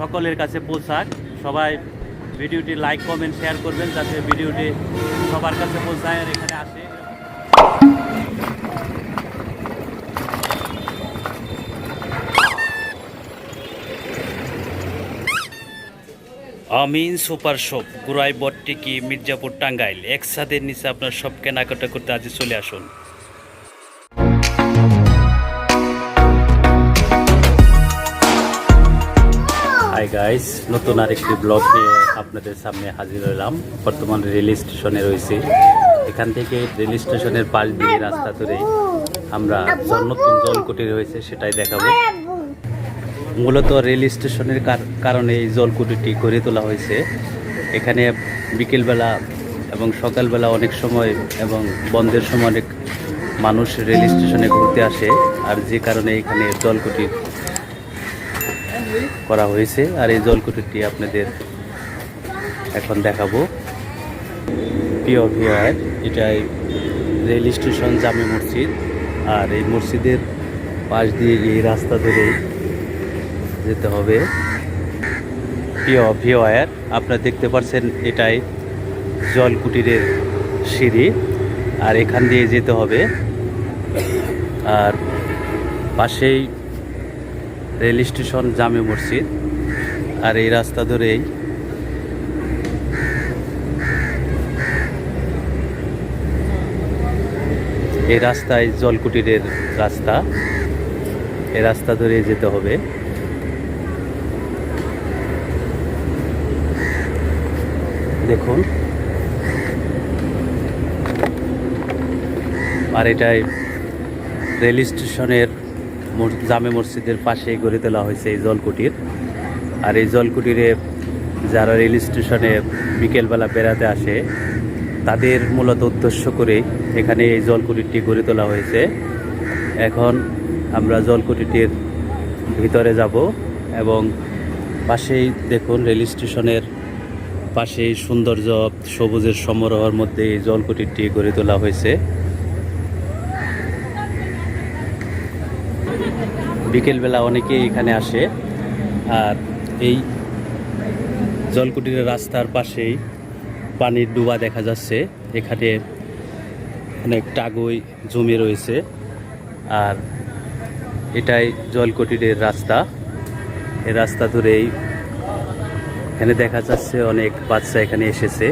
সকলের কাছে পৌঁছাক। সবাই ভিডিওটি লাইক কমেন্ট শেয়ার করবেন যাতে ভিডিওটি সবার কাছে পৌঁছায় আর এখানে আসে। আমিন সুপার শপ গুরাই বটটিকি মির্জাপুর টাঙ্গাইল। একসাথে নিচে আপনার সব কেনাকাটা করতে আজ চলে আসুন। হাই গাইস নতুন আরেকটি ব্লগ নিয়ে আপনাদের সামনে হাজির হলাম। বর্তমান রেল স্টেশনে রয়েছি। এখান থেকে রেল স্টেশনের পাশ দিয়ে রাস্তা ধরে আমরা নতুন জলকুটি রয়েছে সেটাই দেখাবো। মূলত রেল স্টেশনের কার- কারণে এই জলকুটিটি গড়ে তোলা হয়েছে। এখানে বিকেলবেলা এবং সকালবেলা অনেক সময় এবং বন্ধের সময় অনেক মানুষ রেল স্টেশনে ঘুরতে আসে। আর যে কারণে এখানে জলকুটি করা হয়েছে আর এই জলকুটিরটি আপনাদের এখন দেখাবো। প্রিয় ভিওয়ার এটাই রেল স্টেশন জামে মসজিদ আর এই মসজিদের পাশ দিয়ে এই রাস্তা ধরে যেতে হবে। প্রিয় ভিওয়ার আপনারা দেখতে পাচ্ছেন এটাই জলকুটিরের সিঁড়ি আর এখান দিয়ে যেতে হবে। আর পাশেই রেল স্টেশন জামে মসজিদ আর এই রাস্তা ধরেই এই রাস্তায় জলকুটিরের রাস্তা। এই রাস্তা ধরে যেতে হবে। দেখুন। আর এটাই রেল স্টেশনের জামে মসজিদের পাশে গড়ে তোলা হয়েছে এই জলকুটির। আর এই জলকুটিরে যারা রেল স্টেশনে বিকেলবেলা বেড়াতে আসে, তাদের মূলত উদ্দেশ্য করে এখানে এই জলকুটিরটি গড়ে তোলা হয়েছে। এখন আমরা জলকুটিটির ভিতরে যাব এবং পাশেই দেখুন রেল স্টেশনের পাশেই সৌন্দর্য সবুজের সমারোহের মধ্যে এই জলকুটিরটি গড়ে তোলা হয়েছে। বিকেলবেলা অনেকেই এখানে আসে। আর এই জলকুটিরের রাস্তার পাশেই পানির ডুবা দেখা যাচ্ছে। এখানে অনেক টাগই জমে রয়েছে। আর এটাই জলকুটিরের রাস্তা। এই রাস্তা ধরেই এখানে দেখা যাচ্ছে অনেক বাচ্চা এখানে এসেছে।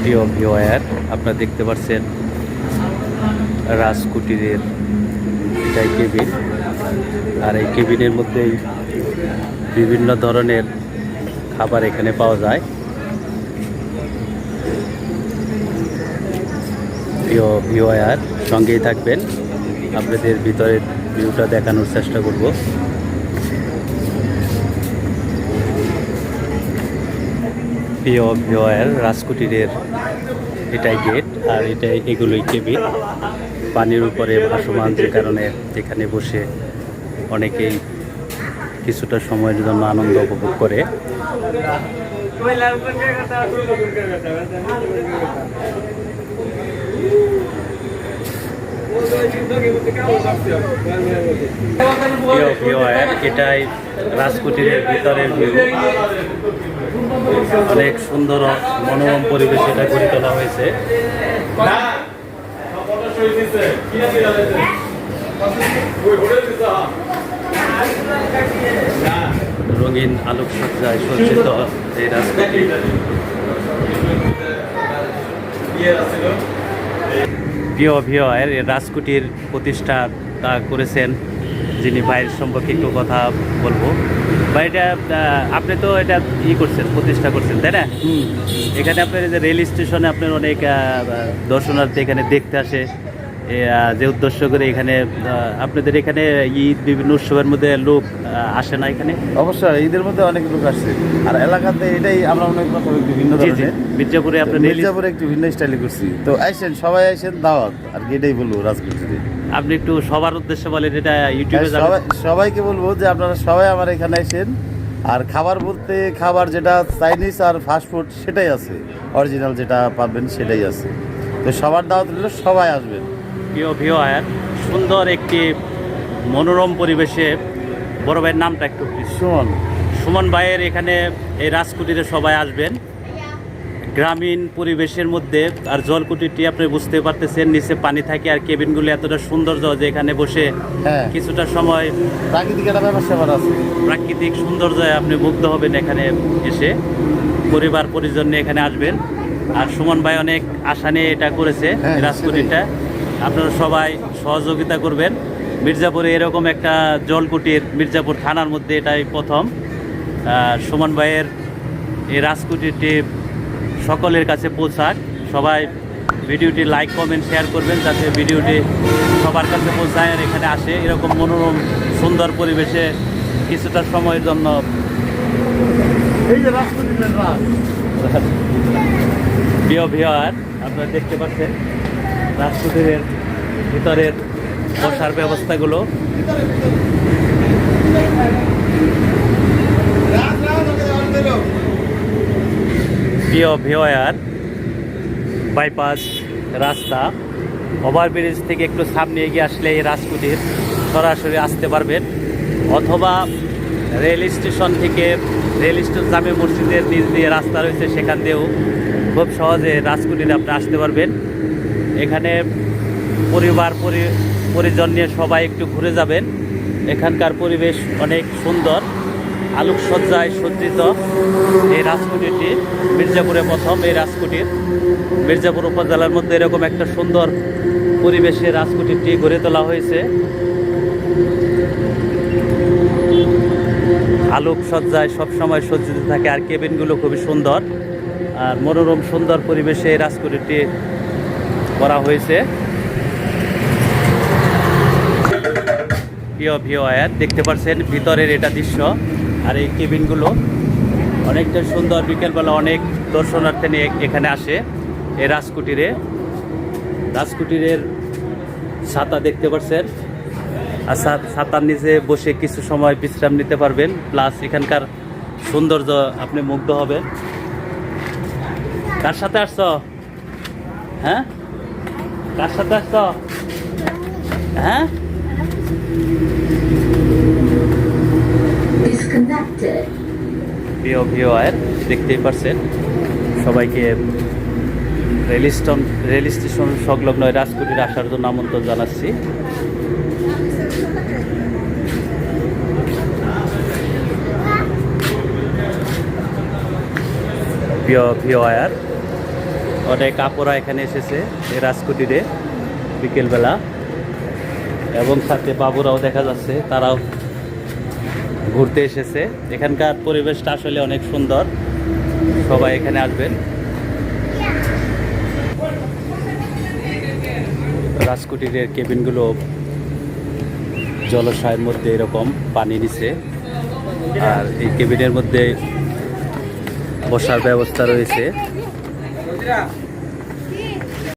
প্রিয় ভিওয়ার আপনারা দেখতে পাচ্ছেন রাজকুটিরের এটাই কেবিন। আর এই কেবিনের মধ্যেই বিভিন্ন ধরনের খাবার এখানে পাওয়া যায়। ভিওয়ার সঙ্গেই থাকবেন। আপনাদের ভিতরের ভিউটা দেখানোর চেষ্টা করব। প্রিয় ভিওয়ার রাজকুটিরের এটাই গেট আর এটাই এগুলোই কেবিন পানির উপরে ভাসমান যে কারণে এখানে বসে অনেকেই কিছুটা সময়ের জন্য আনন্দ উপভোগ করে। এটাই রাজকুটিরের ভিতরের ভিউ অনেক সুন্দর মনোরম পরিবেশ এটা গড়ে তোলা হয়েছে। রঙিন আলোক সজ্জায় সজ্জিত এই রাস্তাটি প্রিয় ভিও এর রাজকুটির প্রতিষ্ঠা তা করেছেন যিনি ভাইয়ের সম্পর্কে একটু কথা বলব। বা এটা আপনি তো এটা ই করছেন প্রতিষ্ঠা করছেন তাই না? এখানে আপনার যে রেল স্টেশনে আপনার অনেক দর্শনার্থী এখানে দেখতে আসে। যে উদ্দেশ্য করে এখানে আপনাদের এখানে ঈদ বিভিন্ন উৎসবের মধ্যে লোক আসে না এখানে? অবশ্যই ঈদের মধ্যে অনেক লোক আসছে আর এলাকাতে এটাই আমরা অনেক রকম একটু ভিন্ন ধরনের। মির্জাপুরে আপনার মির্জাপুরে একটু ভিন্ন স্টাইলে করছি তো আইসেন সবাই আইসেন দাওয়াত। আর কি এটাই বলব রাজকুটিতে আপনি একটু সবার উদ্দেশ্যে বলেন এটা ইউটিউবে সবাই সবাইকে বলব যে আপনারা সবাই আমার এখানে আসেন। আর খাবার বলতে খাবার যেটা চাইনিজ আর ফাস্টফুড সেটাই আছে। অরিজিনাল যেটা পাবেন সেটাই আছে। তো সবার দাওয়াত সবাই আসবেন। প্রিয় ভিওয়ার সুন্দর একটি মনোরম পরিবেশে বড় ভাইয়ের নামটা একটু সুমন। সুমন ভাইয়ের এখানে এই রাজকুটিরে সবাই আসবেন। গ্রামীণ পরিবেশের মধ্যে আর জলকুটিটি আপনি বুঝতে পারতেছেন নিচে পানি থাকে আর কেবিনগুলো এতটা সৌন্দর্য যে এখানে বসে হ্যাঁ। কিছুটা সময় প্রাকৃতিক প্রাকৃতিক সৌন্দর্যে আপনি মুগ্ধ হবেন এখানে এসে। পরিবার পরিজন নিয়ে এখানে আসবেন। আর সুমন ভাই অনেক আশা নিয়ে এটা করেছে হ্যাঁ, এই রাজকুটিরটা। আপনারা সবাই সহযোগিতা করবেন। মির্জাপুরে এরকম একটা জলকুটির মির্জাপুর থানার মধ্যে এটাই প্রথম। সুমন ভাইয়ের এই রাজকুটিরটি সকলের কাছে পৌঁছাক। সবাই ভিডিওটি লাইক কমেন্ট শেয়ার করবেন যাতে ভিডিওটি সবার কাছে পৌঁছায় আর এখানে আসে। এরকম মনোরম সুন্দর পরিবেশে কিছুটা সময়ের জন্য। প্রিয় ভিওয়ার আপনারা দেখতে পাচ্ছেন। রাজকুটিরের ভিতরের বসার ব্যবস্থাগুলো। প্রিয় ভিওয়ার, বাইপাস রাস্তা, ওভারব্রিজ থেকে একটু সামনে এগিয়ে আসলে এই রাজকুটির সরাসরি আসতে পারবেন। অথবা রেল স্টেশন থেকে রেল স্টেশন জামে মসজিদের নিচ দিয়ে রাস্তা রয়েছে, সেখান দিয়েও খুব সহজে রাজকুটিরে আপনি আসতে পারবেন। এখানে পরিবার, পরি- পরিজন নিয়ে সবাই একটু ঘুরে যাবেন। এখানকার পরিবেশ অনেক সুন্দর, আলোকসজ্জায় সজ্জিত। এই রাজকুটিরটি মির্জাপুরে প্রথম এই রাজকুটির মির্জাপুর উপজেলার মধ্যে এরকম একটা সুন্দর পরিবেশে রাজকুটিরটি গড়ে তোলা হয়েছে। আলোকসজ্জায় সবসময় সজ্জিত থাকে, আর কেবিনগুলো খুবই সুন্দর। আর মনোরম, সুন্দর পরিবেশে এই রাজকুটিরটি করা হয়েছে। প্রিয় ভিওয়ার দেখতে পাচ্ছেন ভিতরের এটা দৃশ্য আর এই কেবিনগুলো অনেকটা সুন্দর। বিকেলবেলা অনেক দর্শনার্থী নিয়ে এখানে আসে এই রাজকুটিরে। রাজকুটিরের ছাতা দেখতে পাচ্ছেন আর ছাতার নিচে বসে কিছু সময় বিশ্রাম নিতে পারবেন। প্লাস এখানকার সৌন্দর্য আপনি মুগ্ধ হবেন কার সাথে আসছ? হ্যাঁ? কার সাথে আসছ? হ্যাঁ. প্রিয় ভিওয়ার দেখতেই পারছেন সবাইকে রেল স্টেশন রেল স্টেশন সংলগ্ন রাজকুটির আসার জন্য আমন্ত্রণ জানাচ্ছি। প্রিয় ভিওয়ার অনেক আপুরা এখানে এসেছে এই রাজকুটিরে বিকেলবেলা। এবং সাথে বাবুরাও দেখা যাচ্ছে, তারাও ঘুরতে এসেছে। এখানকার পরিবেশটা আসলে অনেক সুন্দর। সবাই এখানে আসবেন। রাজকুটিরের কেবিনগুলো জলাশয়ের মধ্যে এরকম পানি নিচে আর এই কেবিনের মধ্যে বসার ব্যবস্থা রয়েছে। Да.